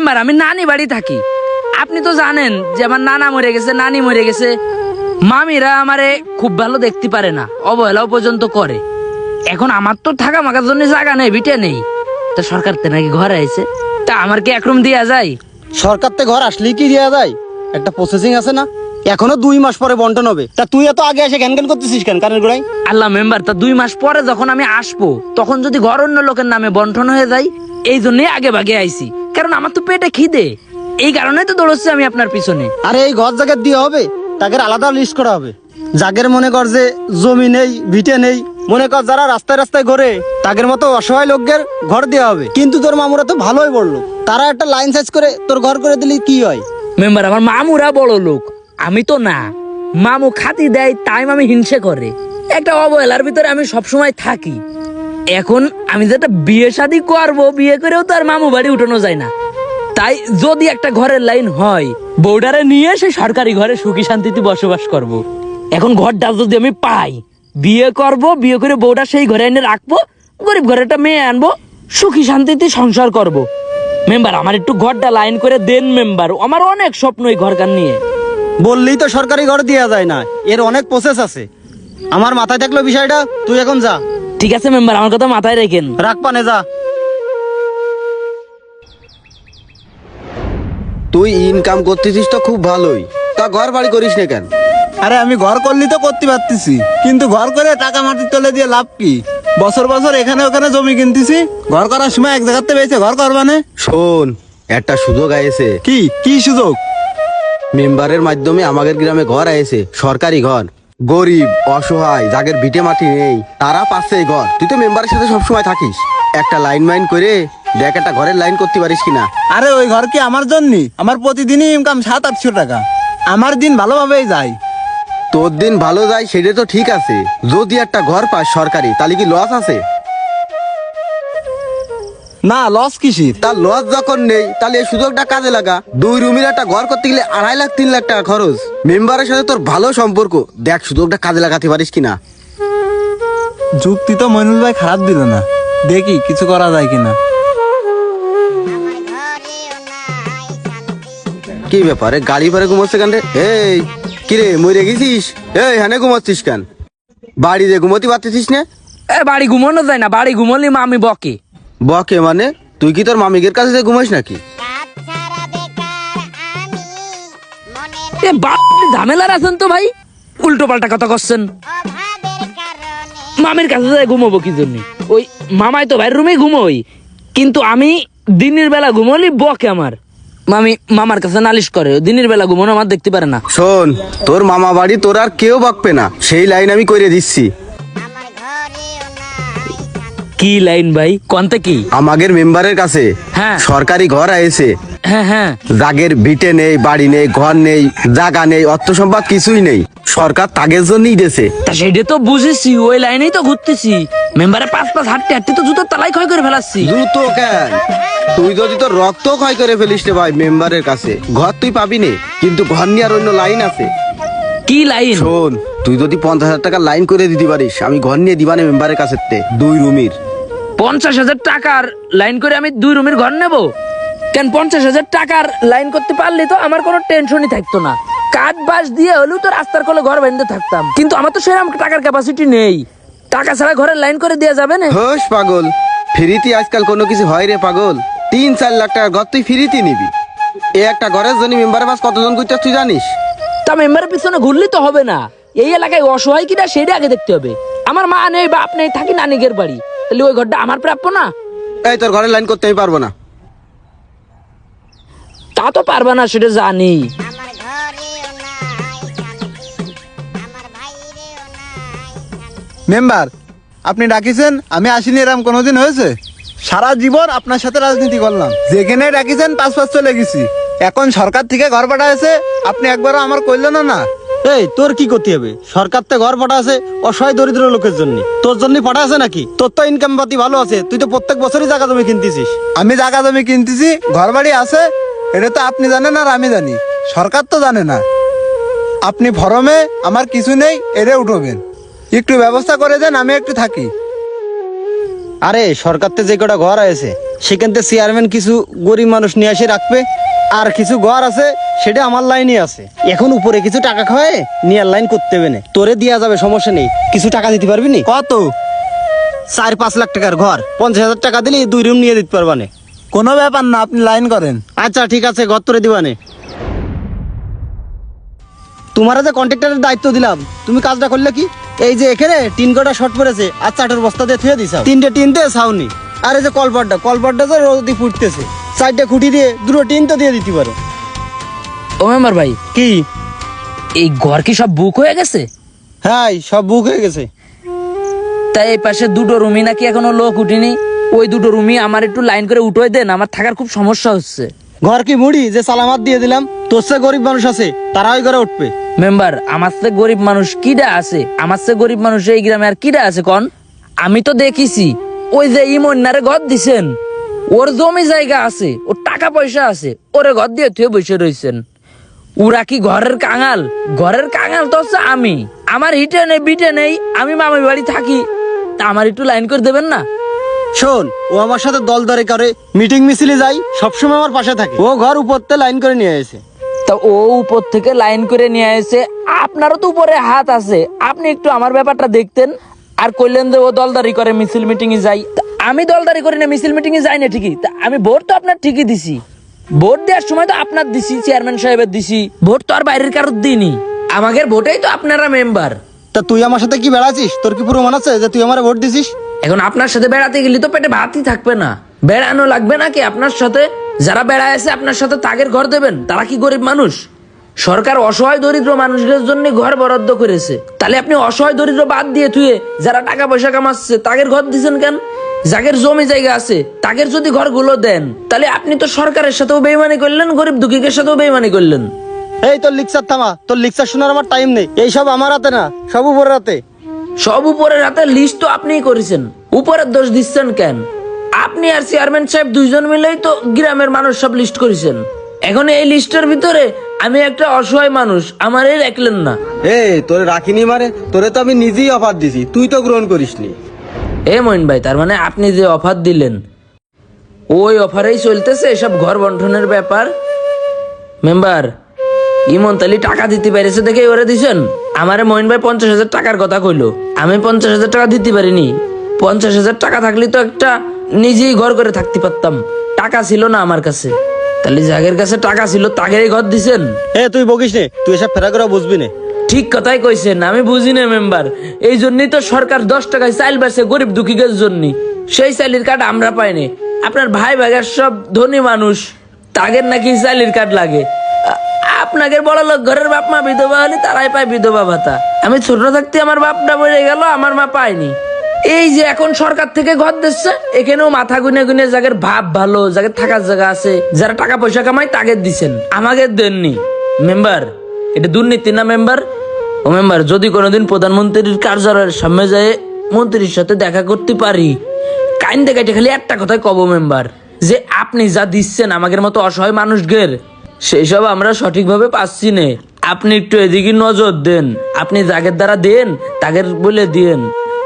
Member আমি নানি বাড়ি থাকি। আপনি তো জানেন যে আমার নানা মরে গেছে নানি মরে গেছে। মামিরা আমারে খুব ভালো দেখতে পারে না অবহেলাও পর্যন্ত করে। এখন আমার তো থাকা মাকার জন্য জায়গা নেই বিটে নেই। তা সরকার তে নাকি ঘরে আইছে? তা আমার কি একরম দিয়া যায়? সরকার থেকে ঘর আসলেই কি দেওয়া যায়? একটা প্রসেসিং আছে না? এখনও দুই মাস পরে বন্টন হবে। তা তুই এত আগে এসে ঘ্যান ঘ্যান করতেছিস কেন? কানের গোড়ায়? আল্লাহ মেম্বার তা দুই মাস পরে যখন আমি আসব তখন যদি ঘর অন্য লোকের নামে বন্টন হয়ে যায় এই জন্যই আগে ভাগে আইছি। কারণ আমার তো পেটে খিদে। এই কারণে তো দৌড়চ্ছি আমি আপনার পিছনে। আরে এই ঘর জায়গা দিয়ে হবে তাকে আলাদা লিস্ট করা হবে। যাদের মনে কর যে জমি নেই ভিটে নেই মনে কর যারা রাস্তায় রাস্তায় ঘোরে তাদের মতো অসহায় লোকদের ঘর দেওয়া হবে। কিন্তু তোর মামুরা তো ভালোই বলল তারা একটা লাইন সাইজ করে তোর ঘর করে দিলি কি হয়? মেম্বার আমার মামুরা বড় লোক। আমি তো না। মামু খাতি দেয় তাই মামি হিংসে করে। একটা অবহেলার ভিতরে আমি সবসময় থাকি। এখন আমি যেটা বিয়ে শাদি করব, বিয়ে করেও তো আর মামু বাড়ি উঠানো যায় না তাই যদি একটা ঘরের লাইন হয়, বউডারে নিয়ে সেই সরকারি ঘরে সুখী শান্তিতে বসবাস করব। এখন ঘরটা যদি আমি পাই, বিয়ে করব, বিয়ে করে বউটা সেই ঘরে এনে রাখব, গরিব ঘরে একটা মেয়ে আনব, সুখী শান্তিতে সংসার করব। মেম্বার, আমার একটু ঘরটা লাইন করে দেন মেম্বার, আমার অনেক স্বপ্ন এই ঘরকার নিয়ে বললেই তো সরকারি ঘর দেওয়া যায় না, এর অনেক প্রসেস আছে আমার মাথায় থাকল বিষয়টা, তুই এখন যা ঠিক আছে মেম্বার আমার কথা মাথায় রেখেন। রাখ পানে যা। তুই ইনকাম করতেছিস তো খুব ভালোই। তা ঘর বাড়ি করিস না কেন? আরে আমি ঘর করলি তো করতে পারতেছি। কিন্তু ঘর করে টাকা মাটির তলে দিয়ে লাভ কি? বছর বছর এখানে ওখানে জমি কিনতেছি ঘর করার সময় এক জায়গাতে পেয়েছে ঘর করবানে শোন একটা সুযোগ আয়েছে। কি? কি সুযোগ? মেম্বারের মাধ্যমে আমাদের গ্রামে ঘর আয়েছে সরকারি ঘর। গরিব অসহায় যাদের ভিটে মাটি নেই তারা পাচ্ছে এই ঘর। তুই তো মেম্বারের সাথে সবসময় থাকিস। একটা লাইন মাইন করে দেখ একটা ঘরের লাইন করতে পারিস কিনা। আরে ওই ঘর কি আমার জন্য আমার প্রতিদিনই ইনকাম সাত আটশো টাকা। আমার দিন ভালোভাবেই যায়। তোর দিন ভালো যায় সেটা তো ঠিক আছে। যদি একটা ঘর পাস সরকারি তাহলে কি লস আছে? না লস কিসির? তার লস যখন নেই তাহলে এই সুযোগটা কাজে লাগা। দুই রুমের একটা ঘর করতে গেলে আড়াই লাখ তিন লাখ টাকা খরচ। মেম্বারের সাথে তোর ভালো সম্পর্ক। দেখ সুযোগটা কাজে লাগাতে পারিস কিনা। যুক্তি তো মইনুল ভাই খারাপ দিল না। দেখি কিছু করা যায় কিনা। কি ব্যাপারে? গাড়ি পরে ঘুমাচ্ছে কেন রে? এই কিরে মরে গেছিস? এই হানে ঘুমাচ্ছিস কেন? বাড়িতে ঘুমোতে পারতেছিস না? এ বাড়ি ঘুমানো যায় না। বাড়ি ঘুমলি মামি বকে। বকে মানে? তুই কি তোর মামিকের কাছে যে ঘুমাইস নাকি? এ বাপ ঝামেলার আছেন তো ভাই। উল্টো পাল্টা কথা করছেন মামির কাছে যায় ঘুমাবো কি জন্য? ওই মামাই তো ভাইয়ের রুমে ঘুমোই। কিন্তু আমি দিনের বেলা ঘুমোলি বকে আমার। মামি মামার কাছে নালিশ করে দিনের বেলা ঘুমানো আমার দেখতে পারে না। শোন তোর মামা বাড়ি তোর আর কেউ বকবে না। সেই লাইন আমি করে দিচ্ছি। কি লাইন ভাই? কন্তে কি আমাদের মেম্বারের কাছে। হ্যাঁ। সরকারি ঘর আয়েছে হ্যাঁ হ্যাঁ। জাগের ভিটে নেই বাড়ি নেই ঘর নেই জাগা নেই অর্থ সম্পদ কিছুই নেই। সরকার তাগের জন্যই দিয়েছে তা সেটা তো বুঝেছি ওই লাইনেই তো ঘুরতেছি। মেম্বারে পাঁচ পাঁচ হাঁটতে হাঁটতে তো জুতোর তালাই ক্ষয় করে ফেলাচ্ছি। দ্রুত কেন? তুই যদি তোর রক্ত ক্ষয় করে ফেলিস রে ভাই মেম্বারের কাছে। ঘর তুই পাবি নে কিন্তু ঘর নিয়ে আর অন্য লাইন আছে। কি লাইন? শোন তুই যদি পঞ্চাশ হাজার টাকা লাইন করে দিতে পারিস আমি ঘর নিয়ে দিবানে মেম্বারের কাছে দুই রুমির। পঞ্চাশ হাজার টাকার লাইন করে আমি দুই রুমের ঘর নেব। কেন পঞ্চাশ হাজার টাকার লাইন করতে পারলে তো আমার কোনো টেনশনই থাকতো না। কাঠ বাস দিয়ে হলেও তো রাস্তার কোলে ঘর বেঁধে থাকতাম। কিন্তু আমার তো সেরকম টাকার ক্যাপাসিটি নেই। টাকা ছাড়া ঘরের লাইন করে দেওয়া যাবে না। হোস পাগল। ফ্রিতে আজকাল কোনো কিছু হয় রে পাগল। তিন চার লাখ টাকার ঘর তুই ফ্রিতে নিবি। এ একটা ঘরের জন্য মেম্বারের পাস কতজন করতে তুই জানিস? তা মেম্বারের পিছনে ঘুরলে তো হবে না। এই এলাকায় অসহায় কিনা সেটা আগে দেখতে হবে। আমার মা নেই বাপ নেই থাকি নানিকের বাড়ি। তাহলে ওই ঘরটা আমার প্রাপ্য না? এই তোর ঘরের লাইন করতে আমি পারব না। তা তো পারবে না সেটা জানি। মেম্বার আপনি ডাকিছেন আমি আসিনি এরম কোনোদিন হয়েছে? সারা জীবন আপনার সাথে রাজনীতি করলাম। যেখানে ডাকিছেন পাঁচ পাঁচ চলে গেছি। এখন সরকার থেকে ঘর পাঠাইছে আপনি একবারও আমার কইলেন না না? এই তোর কি করতে হবে? সরকার তো ঘর পাঠা আছে অসহায় দরিদ্র লোকের জন্য। তোর জন্য পাঠা আছে নাকি? তোর তো ইনকাম পাতি ভালো আছে তুই তো প্রত্যেক বছরই জায়গা জমি কিনতেছিস। আমি জায়গা জমি কিনতেছি ঘর বাড়ি আছে এটা তো আপনি জানেন আর আমি জানি। সরকার তো জানে না। আপনি ফরমে আমার কিছু নেই এরে উঠবেন। একটু ব্যবস্থা করে দেন আমি একটু থাকি। আরে সরকার তো যে কটা ঘর আছে সেখান থেকে চেয়ারম্যান কিছু গরিব মানুষ নিয়ে এসে রাখবে আর কিছু ঘর আছে সেটা আমার লাইনে আছে। এখন উপরে কিছু টাকা খাওয়ায় নিয়ার লাইন করতে হবে না। তোরে দেওয়া যাবে সমস্যা নেই। কিছু টাকা দিতে পারবি নি? কত? চার পাঁচ লাখ টাকার ঘর। পঞ্চাশ হাজার টাকা দিলে দুই রুম নিয়ে দিতে পারবানে কোনো ব্যাপার না আপনি লাইন করেন। আচ্ছা ঠিক আছে ঘর তোরে দিবানে তোমার যে কন্ট্রাক্টরের দায়িত্ব দিলাম তুমি কাজটা করলে কি? এই যে এখানে টিন কটা শর্ট পড়েছে আর চাটের বস্তা দিয়ে থুয়ে দিছাও। তিনটে টিন দিয়ে ছাউনি আর এই যে কলপাটটা কলপাটটা যে রোদি ফুটতেছে চারটে খুঁটি দিয়ে দুটো টিন তো দিয়ে দিতে পারো। ও মেম্বার ভাই কি? এই ঘর কি সব বুক হয়ে গেছে? হ্যাঁ সব বুক হয়ে গেছে। তাই এই পাশে দুটো রুমই নাকি এখনও লোক উঠিনি। ওই দুটো রুমই আমার একটু লাইন করে উঠোয় দেন আমার থাকার খুব সমস্যা হচ্ছে। ঘর কি মুড়ি যে সালামাত দিয়ে দিলাম তোর সে গরিব মানুষ আছে তারা ওই ঘরে উঠবে। মেম্বার আমার সে গরিব মানুষ কিডা আছে? আমার সে গরিব মানুষ এই গ্রামে আর কিডা আছে কন? আমি তো দেখিছি ওই যে ইমন্যারে ঘর দিছেন। ওর জমি জায়গা আছে ওর টাকা পয়সা আছে ওরে ঘর দিয়ে তুই বসে রইছেন। ওরা কি ঘরের কাঙাল? ঘরের কাঙাল তো হচ্ছে আমি। আমার হিটে নেই বিটে নেই আমি মামার বাড়ি থাকি। তা আমার একটু লাইন করে দেবেন না? শোন ও আমার সাথে দল দরে করে মিটিং মিছিলে যাই সবসময় আমার পাশে থাকে। ও ঘর উপর উপরতে লাইন করে নিয়ে এসে তা ও উপর থেকে লাইন করে নিয়ে এসে আপনারও তো উপরে হাত আছে। আপনি একটু আমার ব্যাপারটা দেখতেন। আর কইলেন যে ও দলদারি করে মিছিল মিটিং এ যাই আমি দলদারি করি না মিছিল মিটিং এ যাই না ঠিকই। তা আমি ভোট তো আপনার ঠিকই দিছি। ভোট দেওয়ার সময় তো আপনার দিছি চেয়ারম্যান সাহেবের দিছি। ভোট তো আর বাইরের কারোর দিইনি। আমাদের ভোটেই তো আপনারা মেম্বার তা তুই আমার সাথে কি বেড়াচ্ছিস? তোর কি প্রমাণ আছে যে তুই আমার ভোট দিছিস? এখন আপনার সাথে বেড়াতে গেলে তো পেটে ভাতই থাকবে না। বেড়ানো লাগবে নাকি আপনার সাথে? যারা বেড়ায় আছে আপনার সাথে তাগের ঘর দেবেন। তারা কি গরিব মানুষ? সরকার অসহায় দরিদ্র মানুষদের জন্য ঘর বরাদ্দ করেছে। তাহলে আপনি অসহায় দরিদ্র বাদ দিয়ে থুয়ে যারা টাকা পয়সা কামাচ্ছে তাগের ঘর দিচ্ছেন কেন? যাদের জমি জায়গা আছে তাদের যদি ঘরগুলো দেন তাহলে আপনি তো সরকারের সাথেও বেইমানি করলেন গরিব দুঃখীদের সাথেও বেইমানি করলেন। এই তোর লিকচার থামা তোর লিকচার শোনার আমার টাইম নেই। এই সব আমার হাতে না সব উপরের হাতে। সব উপরের হাতে লিস্ট তো আপনিই করেছেন উপরের দোষ দিচ্ছেন কেন? আপনি আর চেয়ারম্যান সাহেব দুইজন মিলেই তো গ্রামের মানুষ সব লিস্ট করেছেন। এখন এই লিস্টের ভিতরে আমি একটা অসহায় মানুষ আমার এই রাখলেন না। এ তোরে রাখিনি মারে তোরে তো আমি নিজেই অফার দিছি তুই তো গ্রহণ করিসনি। এ মইন ভাই, তার মানে আপনি যে অফার দিলেন, ওই অফারেই চলতেছে এসব ঘর বন্টনের ব্যাপার? মেম্বার, ইমন তালি টাকা দিতে পেরেছে দেখে ওরা দিছেন? আমারে মইন ভাই পঞ্চাশ হাজার টাকার কথা কইলো। আমি পঞ্চাশ হাজার টাকা দিতে পারিনি। পঞ্চাশ হাজার টাকা থাকলে তো একটা নিজেই ঘর করে থাকতে পারতাম। টাকা ছিল না আমার কাছে। তাহলে যাগের কাছে টাকা ছিল, তাগেরই ঘর দিছেন? এ, তুই বকিস নে, তুই এসব ফেরা করে বুঝবি না। ঠিক কথাই কইছেন, আমি বুঝি না, মেম্বার। এই জন্যই তো সরকার দশ টাকায় চাইল বেছে গরিব দুঃখীদের জন্য। সেই চাইলির কার্ড আমরা পাইনি আপনার ভাই ভাইয়ের সব ধনী মানুষ তাদের নাকি চাইলির কার্ড লাগে। আ- আপনাদের বড় লোক ঘরের বাপ মা বিধবা হলে তারাই পায় বিধবা ভাতা। আমি ছোট থাকতে আমার বাপটা বেড়ে গেল, আমার মা পায়নি। এই যে এখন সরকার থেকে ঘর দিচ্ছে, এখানেও মাথা গুনে গুনে যাদের ভাব ভালো যাদের থাকার জায়গা আছে। যারা টাকা পয়সা কামায় তাদের দিছেন। আমাকে দেননি। মেম্বার, এটা দুর্নীতি না, মেম্বার? ও মেম্বার, যদি কোনোদিন প্রধানমন্ত্রীর কার্যালয়ের সামনে যায় মন্ত্রীর সাথে দেখা করতে পারি। কাইন দেখাইতে খালি একটা কথাই কব মেম্বার, যে আপনি যা দিচ্ছেন আমাদের মতো অসহায় মানুষদের সেই সব আমরা সঠিকভাবে পাচ্ছি না। আপনি একটু এদিকে নজর দেন, আপনি যাদের দ্বারা দেন, তাদের বলে দিন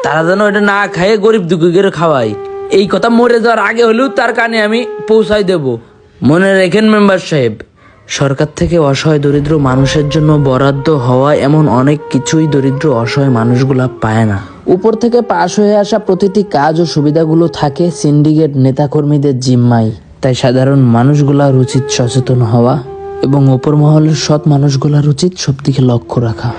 তারা যেন এটা না খাইয়ে গরিব দুঃখীদের খাওয়ায়। এই কথা মরে যাওয়ার আগে হলেও তার কানে আমি পৌঁছাই দেব। মনে রেখেন মেম্বার সাহেব সরকার থেকে অসহায় দরিদ্র মানুষের জন্য বরাদ্দ হওয়া এমন অনেক কিছুই দরিদ্র অসহায় মানুষগুলা পায় না। উপর থেকে পাশ হয়ে আসা প্রতিটি কাজ ও সুবিধাগুলো থাকে সিন্ডিকেট নেতাকর্মীদের জিম্মাই তাই সাধারণ মানুষগুলার উচিত সচেতন হওয়া এবং ওপর মহলের সৎ মানুষগুলার উচিত সবদিকে লক্ষ্য রাখা।